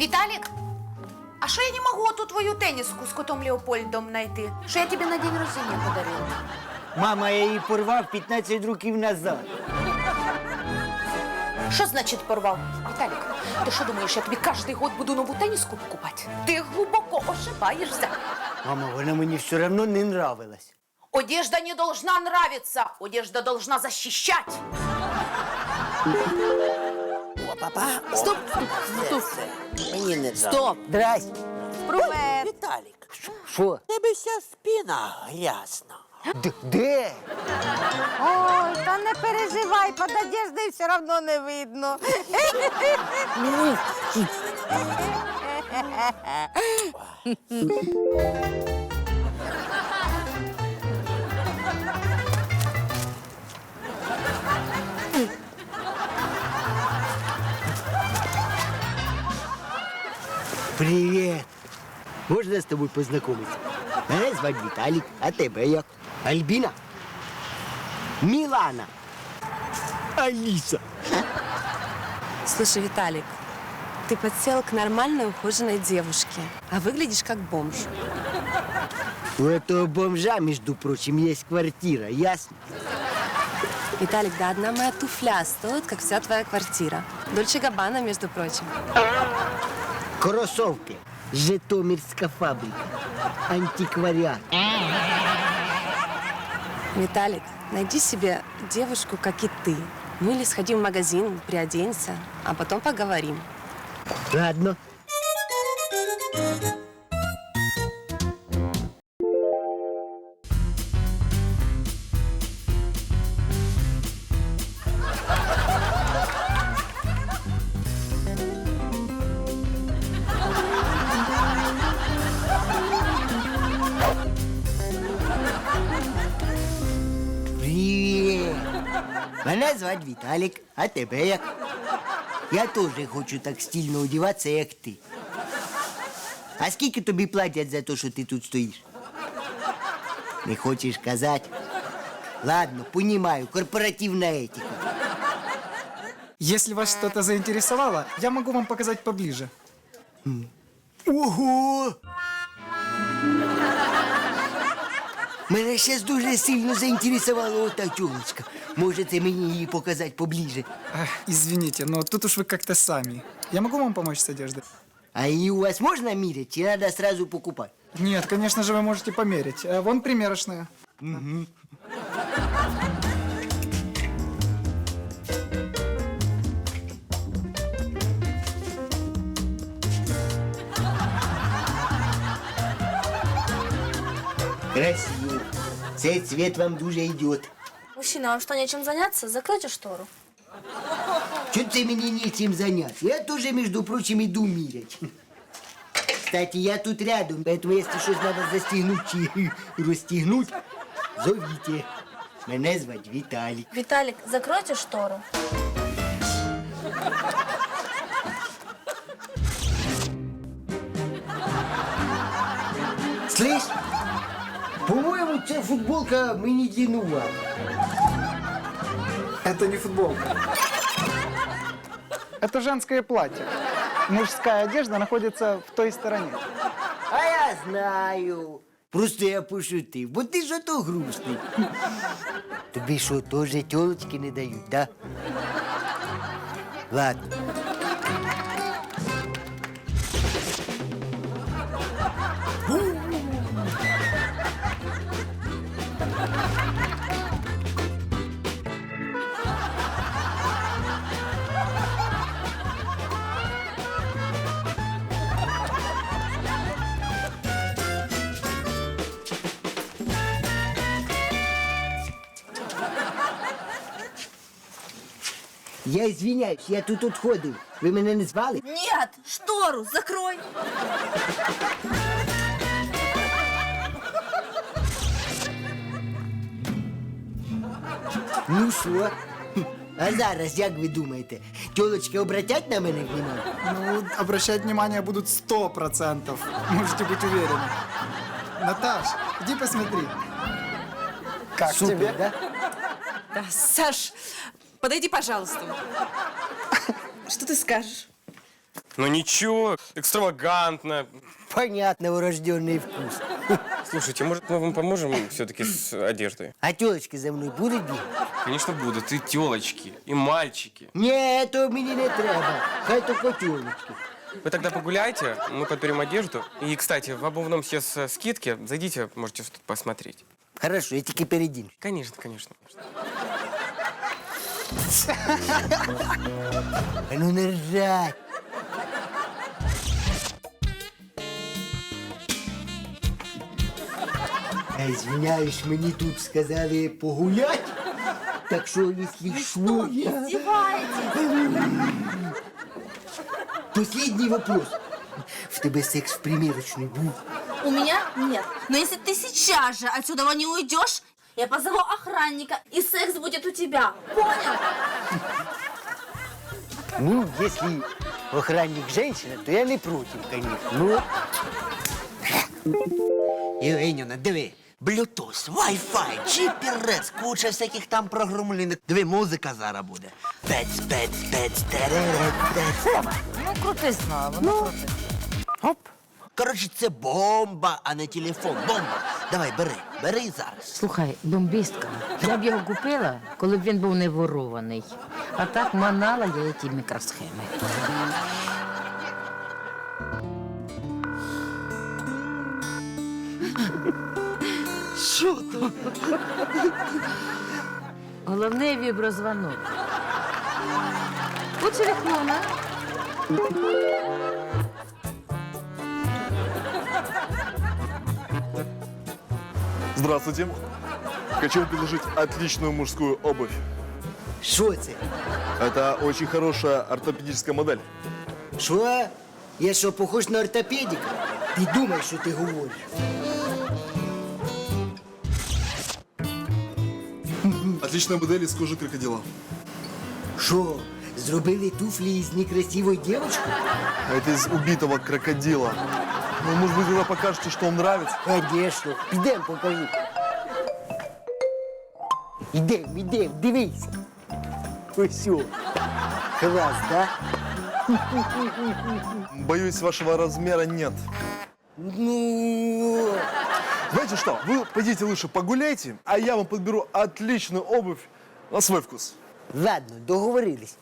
Віталік, а що я не можу ту твою теніску з котом Леопольдом знайти? Що я тобі на день рождения подарила? Мама, я її порвав 15 років назад. Що значить порвав? Віталік, ти що думаєш, я тобі кожен год буду нову теніску покупати? Ти глибоко ошибаєшся. Мама, вона мені все одно не нравилась. Одежда не должна нравиться, одежда должна защищать. Папа. Стоп, стоп, стоп. Мені не Стоп. Здрасте. Привет. Віталік, Що? тебе вся спина грязна. Д- Де? Ой, та не переживай, під одеждою все одно не видно. Привіт. Можна з тобою познайомитися? Мене звати Віталік, а тебе як? Альбіна? Мілана. Аліса. Слушай, Виталик, ты подсел к нормальной ухоженной девушке, а выглядишь как бомж. У этого бомжа, между прочим, есть квартира, ясно? Виталик, да одна моя туфля стоит, как вся твоя квартира. Дольче Габбана, между прочим. Кроссовки. Житомирська фабрика. Антиквариат. Виталик, найди себе девушку, как и ты. Ну или сходи в магазин, приоденься, а потом поговорим. Ладно. Привіт! Мене звати Віталік, а тебе як? Я теж хочу так стильно одягатися, як ти. А скільки тобі платять за те, що ти тут стоїш? Не хочеш казати? Ладно, понімаю, корпоративна етика. Если вас что-то заинтересовало, я могу вам показать поближе. Ого! Мене зараз дуже сильно заінтересувала ота тюлочка. Можете мені її показати поближе. Эх, извините, но тут уж вы как-то сами. Я могу вам помочь с одеждой? А її у вас можна міряти, чи треба сразу покупати? Нет, конечно же, вы можете померить. Э, Вон примерочная. Красиво. Цей цвет вам дуже йде. Мужчина, вам что, нечем заняться? Закройте штору. Чё ты мне нечем заняться? Я тоже, между прочим, иду мірять. Кстати, я тут рядом, поэтому если щось надо застегнуть чи розстегнуть, зовите. Мене звать Віталік. Виталик, закройте штору. Слышь, по-моєму, ця футболка мені длиннувата. Это не футболка. Это женское платье. Мужская одежда находится в той стороне. А я знаю. Просто я пошутив, бо ти ж ото грустний. Тобі що, теж тілочки не дають, да? Ладно. Я извиняюсь, я тут отходив. Ви мене не звали? Нет, штору закрой. Ну що? Хм, А зараз, як ви думаєте, тілочки обратять на мене внимание? Ну, обращать внимание будут сто процентов. Можете быть уверены. Наташ, иди посмотри. Как Супер, тебе? да? Да, Саш, подойди, пожалуйста. Что ты скажешь? Ну ничего, экстравагантно. Понятно, урожденный вкус. Слушайте, может, мы вам поможем все-таки с одеждой? А тілочки за мною будуть бігати? Конечно, будут. И телочки, и мальчики. Ні, то мені не треба. Хай тільки тілочки. Вы тогда погуляйте, мы подберем одежду. И, кстати, в обувном сейчас э, скидки. Зайдите, можете что-то посмотреть. Хорошо, я тільки передінь. Конечно, конечно. А ну не ржать. Я извиняюсь, мені тут сказали погулять. Так що, якщо що, я... Последний вопрос. В тебе секс в примірочной був? У меня нет. Но если ты сейчас же отсюда не уйдешь, я позову охранника, и секс будет у тебя. Понял? Ну, если охранник женщина, то я не против, конечно. Ну, Євгенівна, диви. Bluetooth, Wi-Fi, GPS, куча всяких там програмулінок. Диви, музика зараз буде. Пец, пец, пец, теререт, пец. Ну, крути знову, ну, крути. Оп. Коротше, це бомба, а не телефон. Бомба. Давай, бери, бери зараз. Слухай, бомбістка, я б його купила, коли б він був не ворований. А так манала я ті мікросхеми. Що то? Головне віброзвонок. У телефона. Здравствуйте. Хочу вам предложить отличную мужскую обувь. що це? Это очень хорошая ортопедическая модель. Що? Я що, похож на ортопедика? Ти думай, що ти говориш. Отличная модель из кожи крокодила. Що, зробили туфлі із некрасивої дівчинки? Это из убитого крокодила. Ну, может быть, вы покажете, что вам нравится? Конечно. Підем покажу. Ідем, ідем, дивись. Ось о. Клас, да? Боюсь, вашего размера нет. Ну, Знаете что, вы пойдите лучше погуляйте, а я вам подберу отличную обувь на свой вкус. ладно, договорились.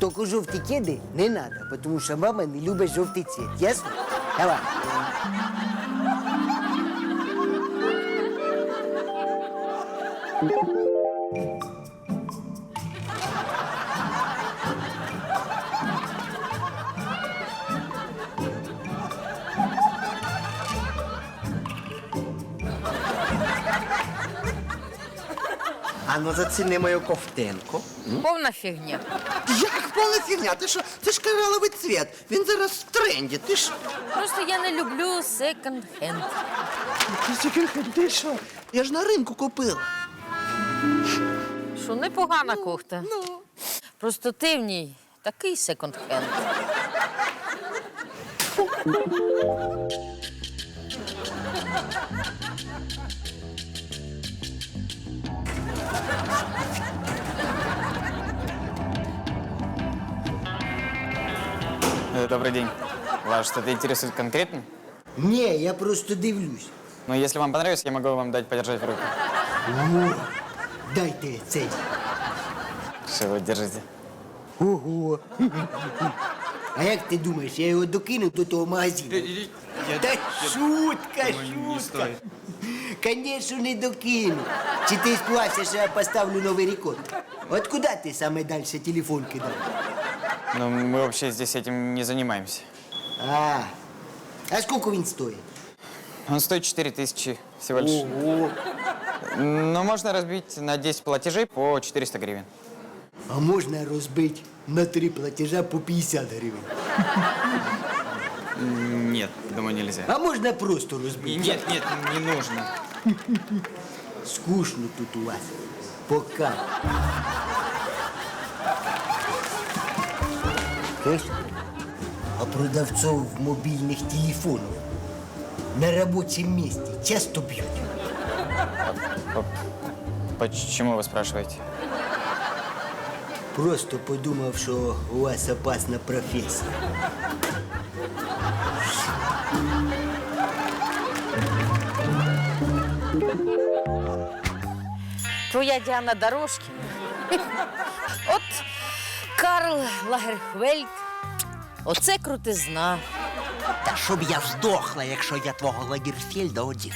Тільки жовті кеди не треба, тому що мама не любить жовтий цвіт. Ясно? Давай. А ну заціни мою ковтинку. Повна фігня. Як повна фігня? Ти що? Це ж кораловий цвіт. Він зараз в тренді. Ти ж. Просто я не люблю секонд-хенд. Ти що? Я ж на ринку купила. Що непогана кофта. Просто ти в ній такий секонд-хенд. Э, Добрый день. Вас что-то интересует конкретно? Ні, я просто дивлюсь. Ну, если вам понравится, я могу вам дать подержать в руку. О, дайте цей. Что вы держите? Ого. А як ти думаєш, я його докину до того магазину? Та шутка, шутка. Конечно, не докину. Чи ти співався, що я поставлю новий рекорд? От куди ти саме далі телефон кидав? Ну, мы вообще здесь этим не занимаемся. А, а скільки він стоїть? Он стоит 4 тысячи всего лишь. Ого. Но можно разбить на 10 платежей по 400 гривен. А можна розбити на три платежа по 50 гривень. Нет, думаю, нельзя. А можна просто розбити. Нет, нет, не нужно. Скучно тут у вас. Пока. А продавцов мобильных телефонов на рабочем месте часто бьют? Почему вы спрашиваете? Просто подумав, що у вас опасна професія. Твоя Діана Дорожкіна. От Карл Лагерхвельд. Оце крутизна. Та щоб я здохла, якщо я твого Лагерфельда одів.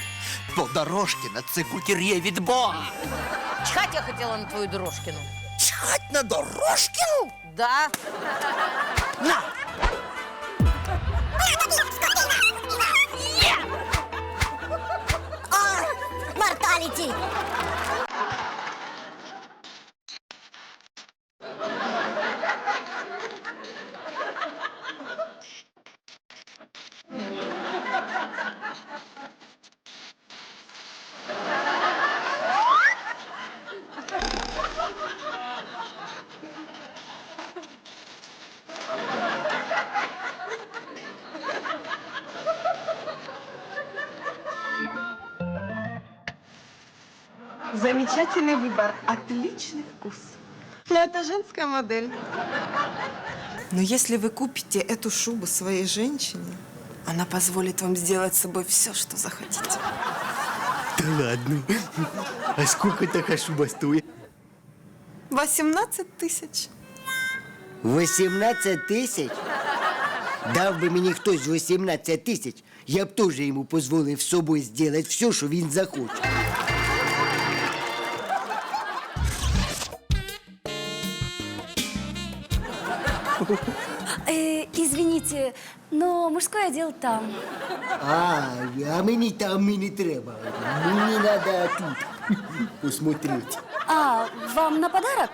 Бо Дорожкіна це кутір'є від Бога. Чхать я хотіла на твою Дорожкіну. Чхать на Дорожкіну? Да. На! Замечательный выбор. Отличный вкус. Но это женская модель. Но если вы купите эту шубу своей женщине, она позволит вам сделать с собой все, что захотите. Та ладно. А скільки така шуба стоїть? 18 тысяч. 18 тисяч? Дав би мені хтось 18 тисяч, я б теж йому дозволив з собою зробити все, що він захоче. Э, извините, но мужской отдел там. А, а мені там і не треба. Мені треба тут посмотрети. А, вам на подарок?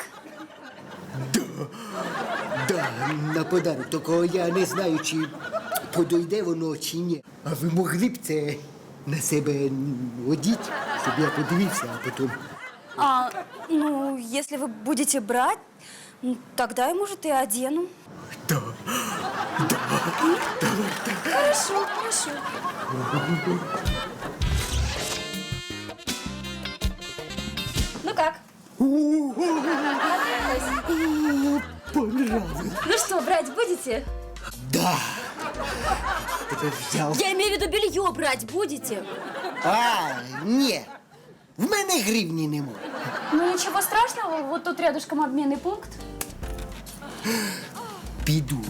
Да, на подарок, тільки я не знаю, чи подойде воно чи ні. А ви могли б це на себе одіть, щоб я подивився, а потім. А, ну, если вы будете брать, м, тогда я, может, и одену. Да. Хорошо, хорошо. Ну как? Понравилось. Ну что, брать будете? Да. Тебе взяв. Я имею в виду белье брать будете? А, ні. В мене гривні немає. Ну ничего страшного, вот тут рядышком обменный пункт. Піду,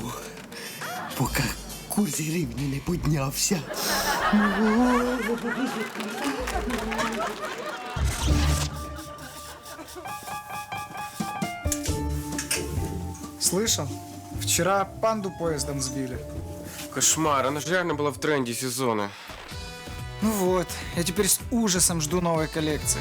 поки курс гривні не піднявся. Слышал? Вчера панду поездом сбили. Кошмар, она же реально была в тренде сезона. Ну вот, я теперь с ужасом жду новой коллекции.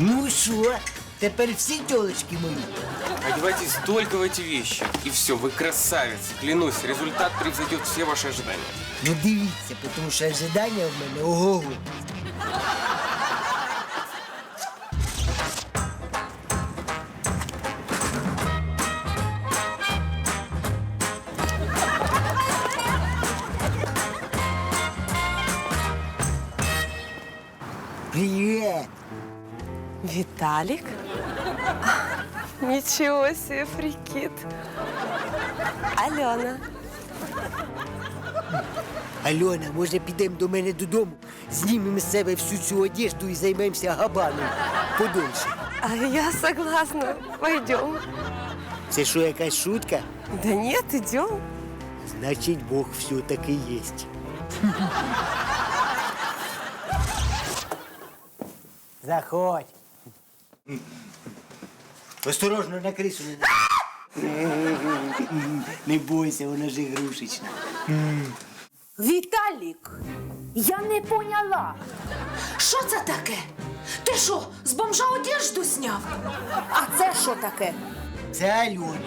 Ну що, тепер всі тілочки мої. Одевайтесь только в эти вещи. И все, вы красавица. Клянусь, результат превзойдет все ваши ожидания. Ну дивіться, тому що ожидання в мене ого. Привіт! Виталик? Ничего себе, фрикит. Алена. Альона, може підемо до мене додому, знімемо з себе всю цю одежду і займемося габаном подольше. А я согласна. Пойдем. Це що, якась шутка? Да нет, идем. Значить, Бог все-таки єсть. Заходь. Осторожно на крису не Не бойся, вона ж ігрушечна. Віталік, я не поняла. Що це таке? Ти що, з бомжа одежду сняв? А це що таке? Це Альона.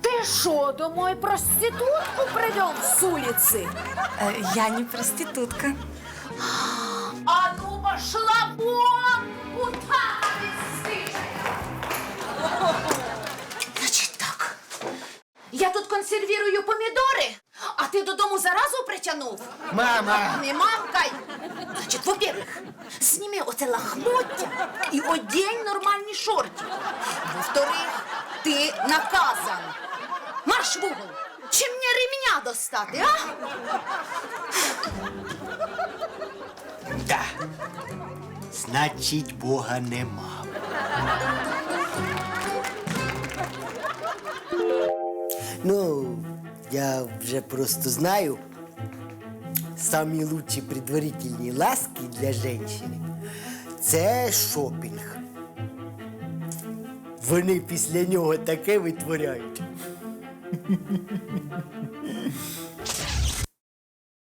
Ти що, домой проститутку привел з улиці? Э, я не проститутка. Заразу? Мама! Не мамкай! Значить, во-первых, зніми оце лахмоття і одінь нормальні шорти. Во-вторых, ти наказан. Марш в угол! Чи мені ремня достати, а? Да. Значить, Бога нема. Ну, я вже просто знаю. Самі лучші предварительні ласки для жінки це шопінг. Вони після нього таке витворяють.